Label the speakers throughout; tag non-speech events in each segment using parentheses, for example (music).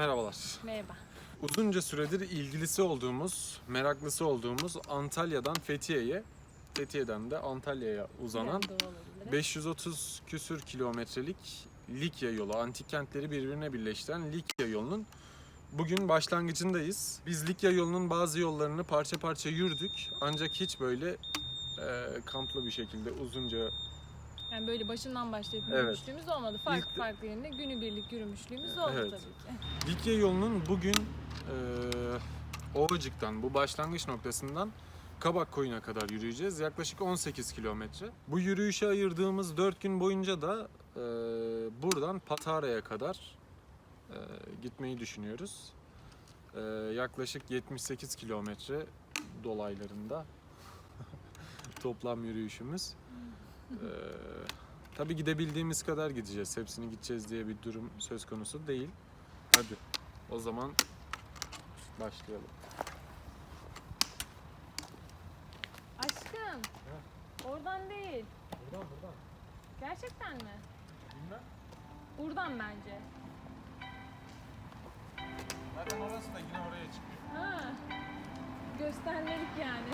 Speaker 1: Merhabalar.
Speaker 2: Merhaba.
Speaker 1: Uzunca süredir ilgilisi olduğumuz, meraklısı olduğumuz Antalya'dan Fethiye'ye, Fethiye'den de Antalya'ya uzanan
Speaker 2: Biraz doğu olabilir.
Speaker 1: 530 küsür kilometrelik Likya yolu, antik kentleri birbirine birleştiren Likya yolunun bugün başlangıcındayız. Biz Likya yolunun bazı yollarını parça parça yürüdük ancak hiç böyle e, kamplı bir şekilde uzunca
Speaker 2: Yani böyle başından başlayıp
Speaker 1: Evet.
Speaker 2: yürümüşlüğümüz olmadı. Farklı
Speaker 1: İlk-
Speaker 2: farklı yerinde günübirlik yürümüşlüğümüz oldu
Speaker 1: Evet.
Speaker 2: tabii ki.
Speaker 1: Likya yolunun bugün e, Ovacık'tan, bu başlangıç noktasından Kabak Koyun'a kadar yürüyeceğiz. Yaklaşık 18 kilometre. Bu yürüyüşe ayırdığımız 4 gün boyunca da e, buradan Patara'ya kadar e, gitmeyi düşünüyoruz. E, yaklaşık 78 kilometre dolaylarında (laughs) toplam yürüyüşümüz. E, tabii gidebildiğimiz kadar gideceğiz. Hepsini gideceğiz diye bir durum söz konusu değil. Hadi o zaman başlayalım.
Speaker 2: Aşkım. Oradan değil.
Speaker 1: Buradan buradan.
Speaker 2: Gerçekten mi?
Speaker 1: Bilmem.
Speaker 2: Buradan bence.
Speaker 1: Zaten orası da yine oraya çıkıyor.
Speaker 2: Ha. Göstermelik yani.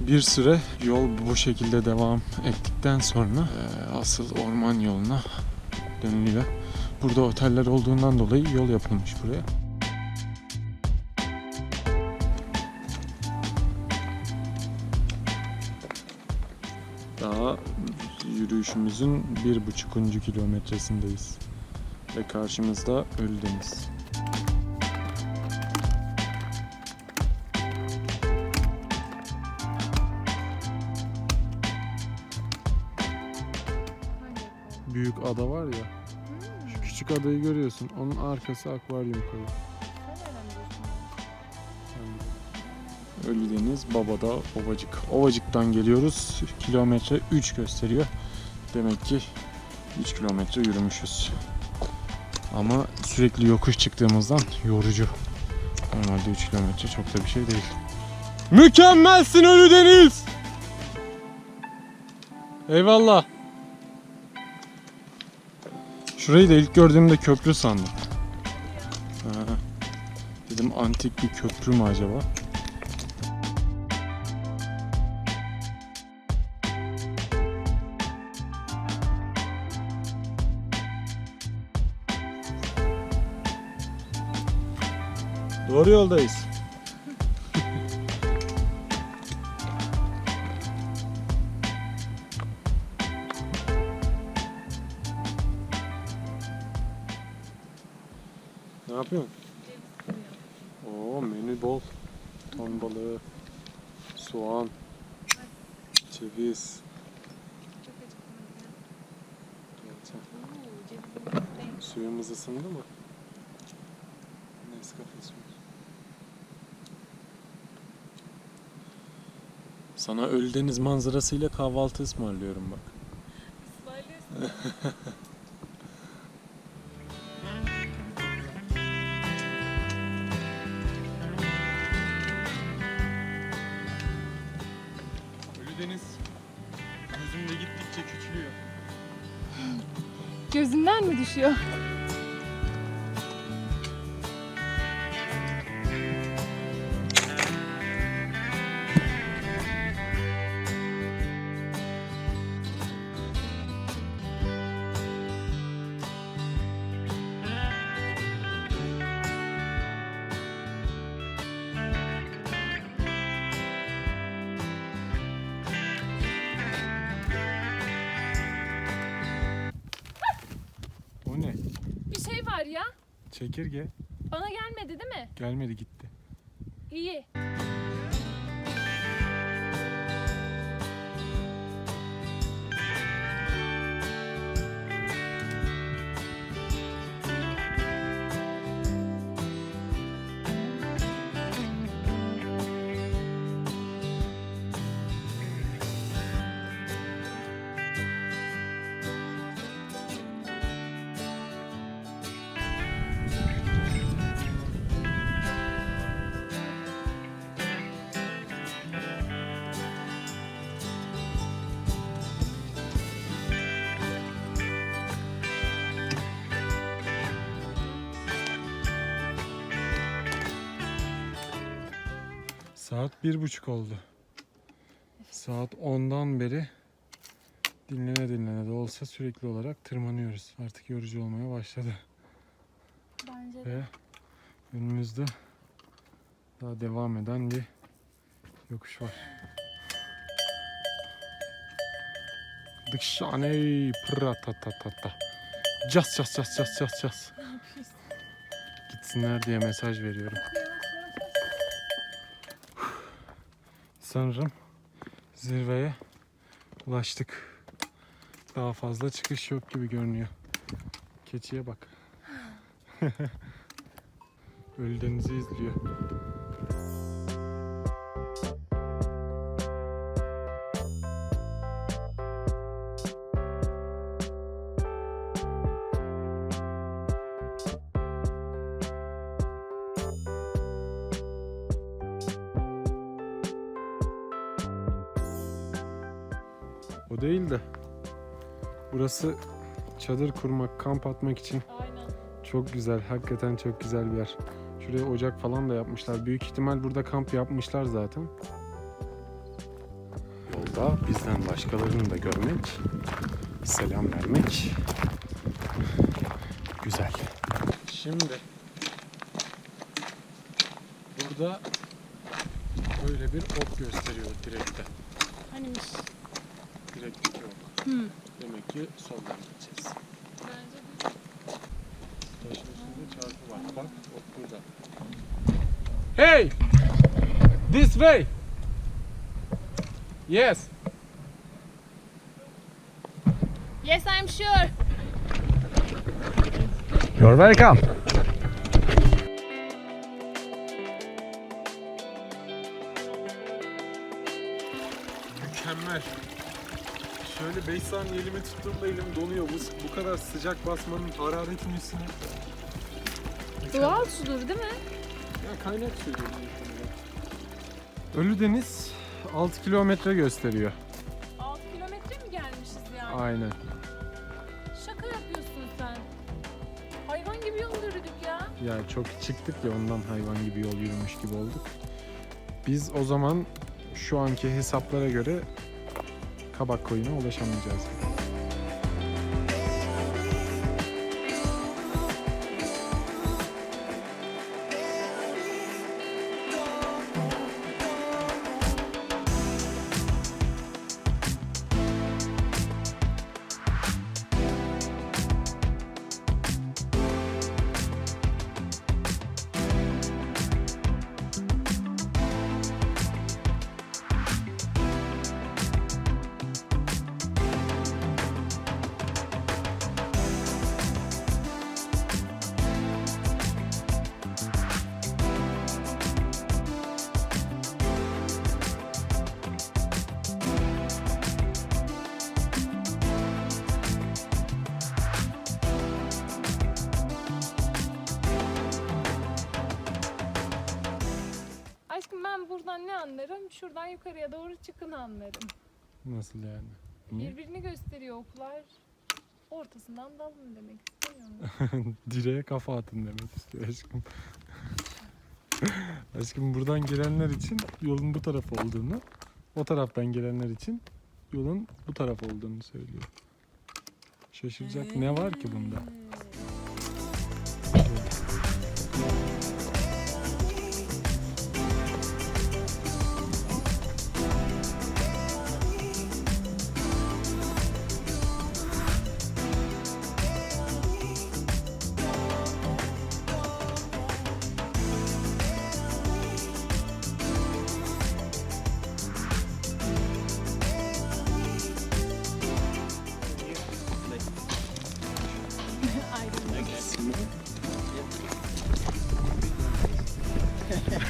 Speaker 1: Bir süre yol bu şekilde devam ettikten sonra e, asıl orman yoluna dönülüyor. Burada oteller olduğundan dolayı yol yapılmış buraya. Daha yürüyüşümüzün bir buçukuncu kilometresindeyiz. Ve karşımızda Ölüdeniz. Büyük ada var ya.
Speaker 2: Hmm.
Speaker 1: Şu küçük adayı görüyorsun. Onun arkası akvaryum koyu.
Speaker 2: Biliyorsun?
Speaker 1: Ölüdeniz, Babada, Ovacık. Ovacık'tan geliyoruz. Kilometre 3 gösteriyor. Demek ki 3 kilometre yürümüşüz. Ama sürekli yokuş çıktığımızdan yorucu. Normalde 3 kilometre çok da bir şey değil. Mükemmelsin Ölüdeniz! Eyvallah. Şurayı da ilk gördüğümde köprü sandım. Ha. Dedim antik bir köprü mü acaba? Doğru yoldayız. Ne yapıyorsun? Oo menü bol. Ton balığı, soğan, ceviz. Suyumuz ısındı mı? Nescafe suyu. Sana Ölüdeniz manzarasıyla kahvaltı ısmarlıyorum bak.
Speaker 2: Ismarlıyorsun. (laughs)
Speaker 1: Ölüdeniz gözümde gittikçe küçülüyor.
Speaker 2: Gözünden mi düşüyor? Var ya.
Speaker 1: Çekirge.
Speaker 2: Bana gelmedi değil mi?
Speaker 1: Gelmedi gitti.
Speaker 2: İyi.
Speaker 1: Saat bir buçuk oldu. Saat 10'dan beri dinlene dinlene de olsa sürekli olarak tırmanıyoruz. Artık yorucu olmaya başladı.
Speaker 2: Bence
Speaker 1: Ve önümüzde daha devam eden bir yokuş var. Dışaney pratatatata. Cas cas cas cas cas cas. Gitsinler diye mesaj veriyorum. Sanırım zirveye ulaştık. Daha fazla çıkış yok gibi görünüyor. Keçiye bak. (laughs) Ölüdeniz'i izliyor. O değil de burası çadır kurmak, kamp atmak için
Speaker 2: Aynen.
Speaker 1: çok güzel. Hakikaten çok güzel bir yer. Şuraya ocak falan da yapmışlar. Büyük ihtimal burada kamp yapmışlar zaten. Yolda bizden başkalarını da görmek, selam vermek güzel. Şimdi burada böyle bir ok gösteriyor direkte.
Speaker 2: Hanimiş.
Speaker 1: Direkteki ok.
Speaker 2: Hı.
Speaker 1: Demek ki soldan gideceğiz.
Speaker 2: Bence de.
Speaker 1: Taşın üstünde çarpı var. Bak ok burada. Hey! This way! Yes!
Speaker 2: Yes, I'm sure.
Speaker 3: You're welcome.
Speaker 1: Şöyle 5 saniye elimi tuttuğumda elim donuyor. Bu, bu kadar sıcak basmanın hararetin üstüne.
Speaker 2: Doğal sudur değil mi?
Speaker 1: Ya kaynak suyu. Ölüdeniz 6 kilometre gösteriyor.
Speaker 2: 6 kilometre mi gelmişiz yani?
Speaker 1: Aynen.
Speaker 2: Şaka yapıyorsun sen. Hayvan gibi yol yürüdük ya.
Speaker 1: Ya çok çıktık ya ondan hayvan gibi yol yürümüş gibi olduk. Biz o zaman şu anki hesaplara göre Kabak koyuna ulaşamayacağız.
Speaker 2: Buradan ne anlarım? Şuradan yukarıya doğru çıkın anlarım.
Speaker 1: Nasıl yani? Niye?
Speaker 2: Birbirini gösteriyor oklar. Ortasından dalın demek istemiyorum. (laughs)
Speaker 1: Direğe kafa atın demek istiyor aşkım. (laughs) aşkım buradan gelenler için yolun bu taraf olduğunu, o taraftan gelenler için yolun bu taraf olduğunu söylüyor. Şaşıracak ne var ki bunda?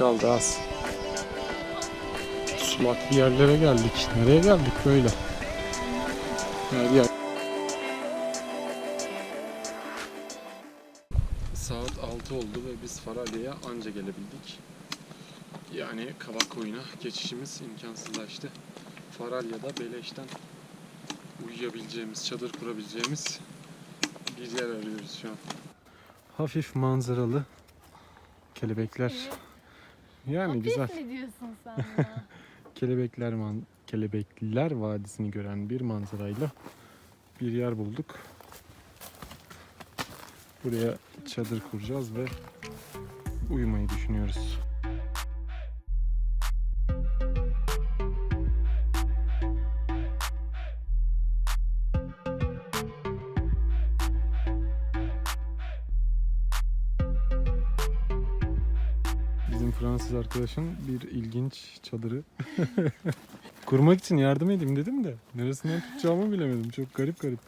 Speaker 1: kaldı az. Sulak bir yerlere geldik. Nereye geldik böyle? Her yer. Saat 6 oldu ve biz Faralya'ya anca gelebildik. Yani Kavak Koyun'a geçişimiz imkansızlaştı. Faralya'da beleşten uyuyabileceğimiz, çadır kurabileceğimiz bir yer arıyoruz şu an. Hafif manzaralı kelebekler. Yani
Speaker 2: Hafif
Speaker 1: güzel.
Speaker 2: mi diyorsun sen (laughs) buna?
Speaker 1: Kelebekler man Kelebekler Vadisi'ni gören bir manzarayla bir yer bulduk. Buraya çadır kuracağız ve uyumayı düşünüyoruz. Bizim Fransız arkadaşın bir ilginç çadırı. (laughs) Kurmak için yardım edeyim dedim de neresinden tutacağımı bilemedim. Çok garip garip.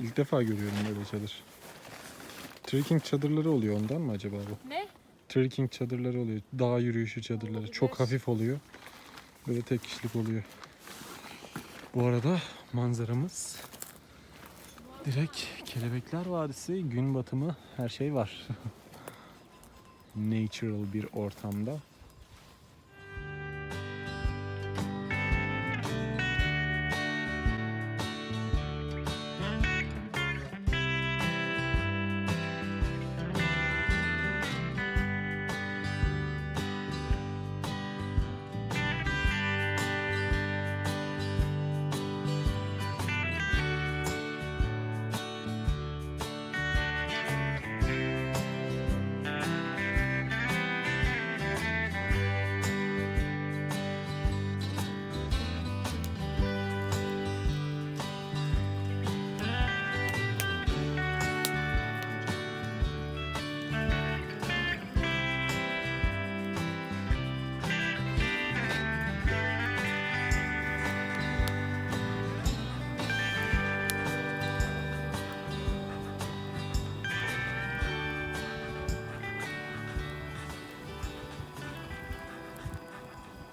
Speaker 1: İlk defa görüyorum böyle çadır. Trekking çadırları oluyor ondan mı acaba bu?
Speaker 2: ne?
Speaker 1: Trekking çadırları oluyor. Dağ yürüyüşü çadırları.
Speaker 2: Olabilir.
Speaker 1: Çok hafif oluyor. Böyle tek kişilik oluyor. Bu arada manzaramız direkt Kelebekler Vadisi, gün batımı her şey var. (laughs) Natural bir ortamda.